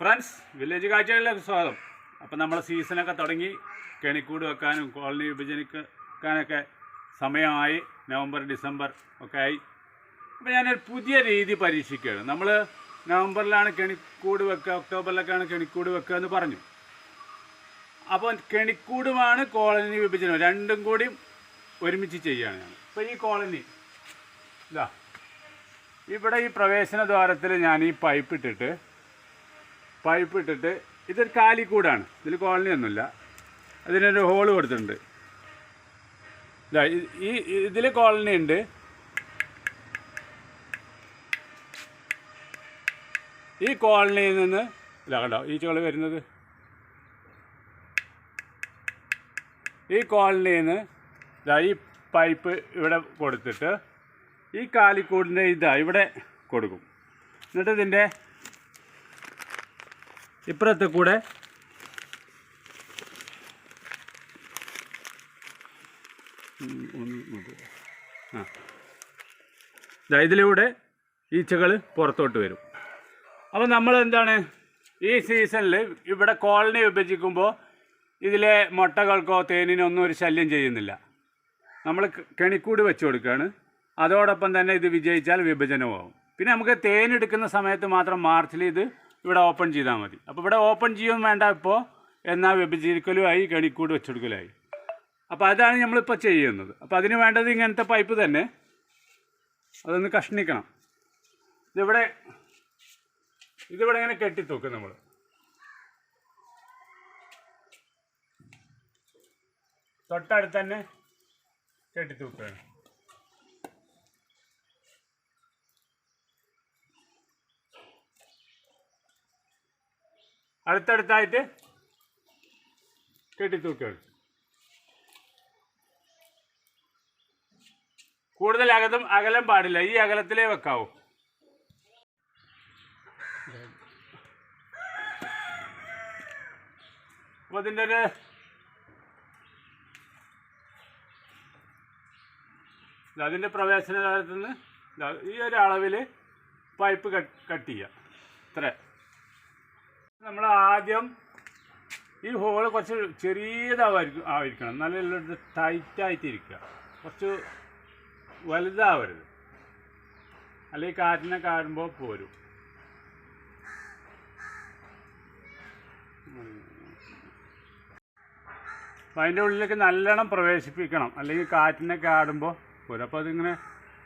Friends village കാഴ്ചകളിലേക്ക് സ്വാഗതം. അപ്പം നമ്മൾ സീസണൊക്കെ തുടങ്ങി കെണിക്കൂട് വെക്കാനും കോളനി വിഭജനിക്കാനൊക്കെ സമയമായി. നവംബർ ഡിസംബർ ഒക്കെ ആയി. അപ്പോൾ ഞാനൊരു പുതിയ രീതി പരീക്ഷിക്കുകയാണ്. നമ്മൾ നവംബറിലാണ് കെണിക്കൂട് വെക്കുക ഒക്ടോബറിലൊക്കെയാണ് കെണിക്കൂട് വെക്കുക എന്ന് പറഞ്ഞു. അപ്പോൾ കെണിക്കൂടുമാണ് കോളനി വിഭജനം. രണ്ടും കൂടി ഒരുമിച്ച് ചെയ്യുകയാണ് ഞാൻ. അപ്പോൾ ഈ കോളനി ഇതാ. ഇവിടെ ഈ പ്രവേശന ദ്വാരത്തിൽ ഞാൻ ഈ പൈപ്പ് ഇട്ടിട്ട് പൈപ്പ് ഇട്ടിട്ട് ഇതൊരു കാലിക്കൂടാണ് ഇതിൽ കോളനി ഒന്നുമില്ല. അതിനൊരു ഹോൾ കൊടുത്തിട്ടുണ്ട്. ഈ ഇതിൽ കോളനി ഉണ്ട്. ഈ കോളനിയിൽ നിന്ന് ഇല്ല കണ്ടോ ഈച്ചകൾ വരുന്നത്? ഈ കോളനിയിൽ നിന്ന് ഈ പൈപ്പ് ഇവിടെ കൊടുത്തിട്ട് ഈ കാലിക്കൂടിന്റെ ഇതാ ഇവിടെ കൊടുക്കും. എന്നിട്ട് ഇതിന്റെ ഇപ്പുറത്ത് കൂടെ. ആ. ഇതിലൂടെ ഈച്ചകൾ പുറത്തോട്ട് വരും. അപ്പോൾ നമ്മൾ എന്താണ്? ഈ സീസണിൽ ഇവിടെ കോളനി വിഭജിക്കുമ്പോൾ ഇതിലെ മുട്ടകൾക്കോ തേനിനോ ഒന്നും ഒരു ശല്യം ചെയ്യുന്നില്ല. നമ്മൾ കെണിക്കൂട് വെച്ച് കൊടുക്കുകയാണ് അതോടൊപ്പം തന്നെ ഇത് വിജയിച്ചാൽ വിഭജനമാവും പിന്നെ നമുക്ക് തേനെടുക്കുന്ന സമയത്ത് മാത്രം മാർച്ചിൽ ഇത് ഇവിടെ ഓപ്പൺ ചെയ്താൽ മതി. അപ്പോൾ ഇവിടെ ഓപ്പൺ ചെയ്യും വേണ്ട ഇപ്പോൾ എന്നാൽ വിഭജിക്കലുമായി കെണിക്കൂട് വെച്ചെടുക്കലായി. അപ്പോൾ അതാണ് നമ്മളിപ്പോൾ ചെയ്യുന്നത്. അപ്പോൾ അതിന് വേണ്ടത് ഇങ്ങനത്തെ പൈപ്പ് തന്നെ. അതൊന്ന് കഷ്ണിക്കണം. ഇതിവിടെ ഇതിവിടെ ഇങ്ങനെ കെട്ടിത്തൂക്കും നമ്മൾ തൊട്ടടുത്ത് തന്നെ കെട്ടിത്തൂക്കുകയാണ് അടുത്തടുത്തായിട്ട് കെട്ടിത്തൂക്കുകയാണ് കൂടുതൽ അകലം അകലം പാടില്ല. ഈ അകലത്തിലേ വെക്കാവൂ. അപ്പോൾ അതിന്റെ ഒരു അതിന്റെ പ്രവേശന തലത്തിൽ നിന്ന് ഈ ഒരു അളവിൽ പൈപ്പ് കട്ട് കട്ട് ചെയ്യുക ഇത്ര. നമ്മൾ ആദ്യം ഈ ഹോൾ കുറച്ച് ചെറിയതാവായിരിക്കും ആയിരിക്കണം. നല്ല ടൈറ്റായിട്ടിരിക്കുക കുറച്ച് വലുതാവരുത്. അല്ലെങ്കിൽ കാറ്റിനെ കാണുമ്പോൾ പോരും. അപ്പം അതിന്റെ ഉള്ളിലേക്ക് നല്ലോണം പ്രവേശിപ്പിക്കണം. അല്ലെങ്കിൽ കാറ്റിനെ കാടുമ്പോൾ പോരും. അപ്പോൾ അതിങ്ങനെ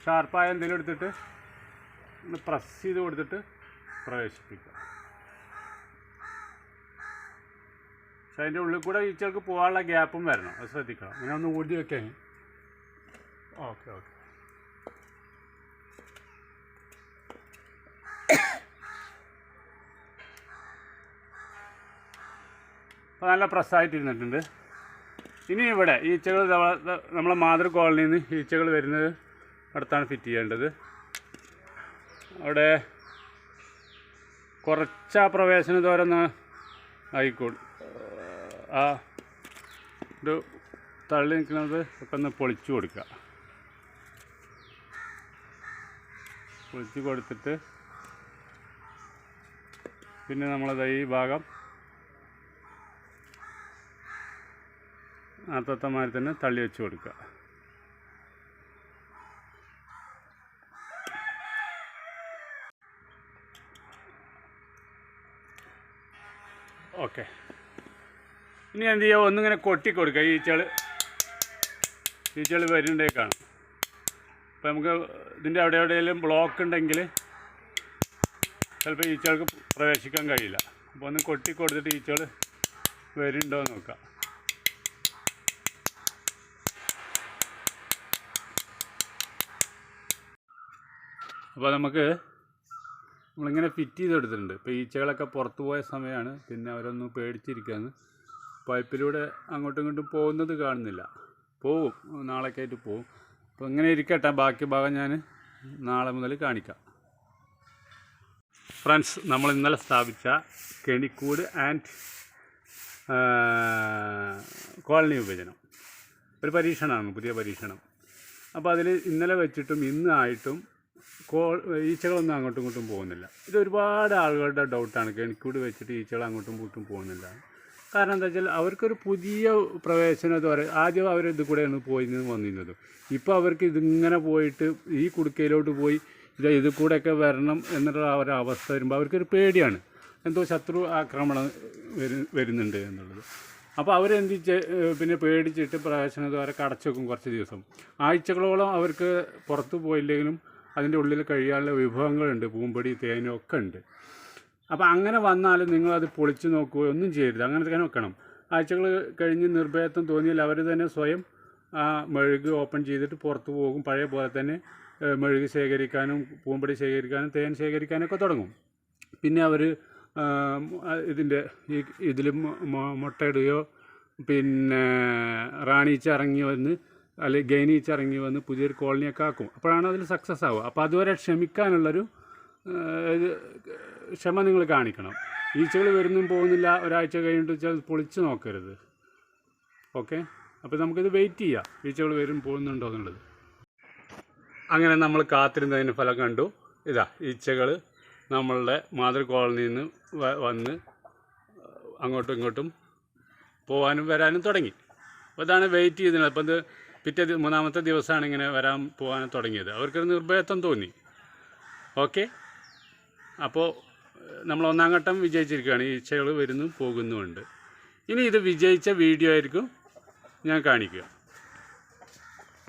ഷാർപ്പായ എന്തെങ്കിലും എടുത്തിട്ട് പ്രസ് ചെയ്ത് കൊടുത്തിട്ട് പ്രവേശിപ്പിക്കുക. പക്ഷെ അതിന്റെ ഉള്ളിൽ കൂടെ ഈച്ചകൾക്ക് പോകാനുള്ള ഗ്യാപ്പും വരണം. അത് ശ്രദ്ധിക്കണം. അങ്ങനെ ഒന്ന് ഊതി വെക്കാൻ ഓക്കെ ഓക്കെ അപ്പോൾ നല്ല പ്രസ്സായിട്ടിരുന്നിട്ടുണ്ട്. ഇനി ഇവിടെ ഈച്ചകൾ നമ്മളെ മാതൃ കോളനിയിൽ നിന്ന് ഈച്ചകൾ വരുന്നത് അടുത്താണ് ഫിറ്റ് ചെയ്യേണ്ടത്. അവിടെ കുറച്ച് ആ പ്രവേശന ദൂരം ആയിക്കോട്ടെ ആ ഒരു തള്ളി നിൽക്കുന്നത് ഒക്കെ ഒന്ന് പൊളിച്ചു കൊടുക്കുക. പൊളിച്ചു കൊടുത്തിട്ട് പിന്നെ നമ്മളത് ഈ ഭാഗം അത്തത്തമാരി തന്നെ തള്ളി വെച്ച് കൊടുക്കുക. ഓക്കെ. ഇനി എന്ത് ചെയ്യുക ഒന്നിങ്ങനെ കൊട്ടി കൊടുക്കുക ഈച്ചകൾ ഈച്ചകൾ വരുന്നുണ്ടേക്കാണ് അപ്പോൾ നമുക്ക് ഇതിന്റെ അവിടെ എവിടെയെങ്കിലും ബ്ലോക്ക് ഉണ്ടെങ്കിൽ ചിലപ്പോൾ ഈച്ചകൾക്ക് പ്രവേശിക്കാൻ കഴിയില്ല. അപ്പോൾ ഒന്ന് കൊട്ടി കൊടുത്തിട്ട് ഈച്ചകൾ വരുന്നുണ്ടോ നോക്കാം. അപ്പോൾ നമുക്ക് നമ്മളിങ്ങനെ ഫിറ്റ് ചെയ്ത് കൊടുത്തിട്ടുണ്ട് ഇപ്പോൾ ഈച്ചകളൊക്കെ പുറത്തു പോയ സമയമാണ് പിന്നെ അവരൊന്ന് പേടിച്ചിരിക്കുകയാണ് പൈപ്പിലൂടെ അങ്ങോട്ടും ഇങ്ങോട്ടും പോകുന്നത് കാണുന്നില്ല. പോവും. നാളൊക്കെ ആയിട്ട് പോവും. അപ്പോൾ ഇങ്ങനെ ഇരിക്കട്ടെ. ബാക്കി ഭാഗം ഞാൻ നാളെ മുതൽ കാണിക്കാം. ഫ്രണ്ട്സ് നമ്മൾ ഇന്നലെ സ്ഥാപിച്ച കെണിക്കൂട് ആൻഡ് കോളനി വിഭജനം. ഒരു പരീക്ഷണമാണ് പുതിയ പരീക്ഷണം. അപ്പോൾ അതിൽ ഇന്നലെ വെച്ചിട്ടും ഇന്നായിട്ടും കോൾ ഈച്ചകളൊന്നും അങ്ങോട്ടും ഇങ്ങോട്ടും പോകുന്നില്ല. ഇത് ഒരുപാട് ആളുകളുടെ ഡൗട്ടാണ് കെണിക്കൂട് വെച്ചിട്ട് ഈച്ചകൾ അങ്ങോട്ടും ഇങ്ങോട്ടും പോകുന്നില്ല. കാരണം എന്താ വെച്ചാൽ അവർക്കൊരു പുതിയ പ്രവേശനം എന്ന് പറയുന്നത് ആദ്യം അവർ കൂടെയാണ് പോയി നിന്ന് വന്നിരുന്നത്. ഇപ്പോൾ അവർക്ക് ഇതിങ്ങനെ പോയിട്ട് ഈ കുടുക്കയിലോട്ട് പോയി ഇത് ഇത് കൂടെയൊക്കെ വരണം എന്നുള്ള ആ അവസ്ഥ വരുമ്പോൾ അവർക്കൊരു പേടിയാണ്. എന്തോ ശത്രു ആക്രമണം വരു വരുന്നുണ്ട് എന്നുള്ളത്. അപ്പോൾ അവരെന്ത് പിന്നെ പേടിച്ചിട്ട് പ്രവേശനദ്വാരം അടച്ചു വെക്കും കുറച്ച് ദിവസം. ആഴ്ചകളോളം അവർക്ക് പുറത്തു പോയില്ലെങ്കിലും അതിന്റെ ഉള്ളിൽ കഴിയാനുള്ള വിഭവങ്ങളുണ്ട്. പൂമ്പടി തേനും ഒക്കെ ഉണ്ട്. അപ്പോൾ അങ്ങനെ വന്നാലും നിങ്ങളത് പൊളിച്ചു നോക്കുകയോ ഒന്നും ചെയ്യരുത്. അങ്ങനെ തന്നെ വെക്കണം. ആഴ്ചകൾ കഴിഞ്ഞ് നിർഭയത്വം തോന്നിയാൽ അവർ തന്നെ സ്വയം ആ മെഴുക് ഓപ്പൺ ചെയ്തിട്ട് പുറത്തു പോകും. പഴയ പോലെ തന്നെ മെഴുക് ശേഖരിക്കാനും പൂമ്പടി ശേഖരിക്കാനും തേൻ ശേഖരിക്കാനൊക്കെ തുടങ്ങും. പിന്നെ അവർ ഇതിന്റെ ഈ ഇതിൽ മുട്ടയിടുകയോ പിന്നെ റാണീച്ച ഇറങ്ങി വന്ന് അല്ലെങ്കിൽ ഗൈനീച്ച ഇറങ്ങി വന്ന് പുതിയൊരു കോളനിയൊക്കെ ആക്കും. അപ്പോഴാണ് അതിൽ സക്സസ് ആവുക. അപ്പോൾ അതുവരെ ക്ഷമിക്കാനുള്ളൊരു ക്ഷമ നിങ്ങൾ കാണിക്കണം. ഈച്ചകൾ വരുന്നും പോകുന്നില്ല ഒരാഴ്ച കഴിഞ്ഞിട്ട് വെച്ചാൽ പൊളിച്ച് നോക്കരുത്. ഓക്കെ? അപ്പോൾ നമുക്കിത് വെയിറ്റ് ചെയ്യാം. ഈച്ചകൾ വരും പോകുന്നുണ്ടോ എന്നുള്ളത്. അങ്ങനെ നമ്മൾ കാത്തിരുന്നതിന് ഫലം കണ്ടു. ഇതാ ഈച്ചകൾ നമ്മളുടെ മാതൃ കോളനിയിൽ നിന്ന് വന്ന് അങ്ങോട്ടും ഇങ്ങോട്ടും പോകാനും വരാനും തുടങ്ങി. അപ്പോൾ ഇതാണ് വെയിറ്റ് ചെയ്തത് അപ്പം ഇത് പിറ്റേ മൂന്നാമത്തെ ദിവസമാണ് ഇങ്ങനെ വരാൻ പോകാൻ തുടങ്ങിയത്. അവർക്കൊരു നിർഭയത്വം തോന്നി. ഓക്കെ? അപ്പോൾ നമ്മൾ ഒന്നാം ഘട്ടം വിജയിച്ചിരിക്കുകയാണ്. ഈച്ചകൾ വരുന്നു പോകുന്നുമുണ്ട്. ഇനി ഇത് വിജയിച്ച വീഡിയോ ആയിരിക്കും ഞാൻ കാണിക്കുക.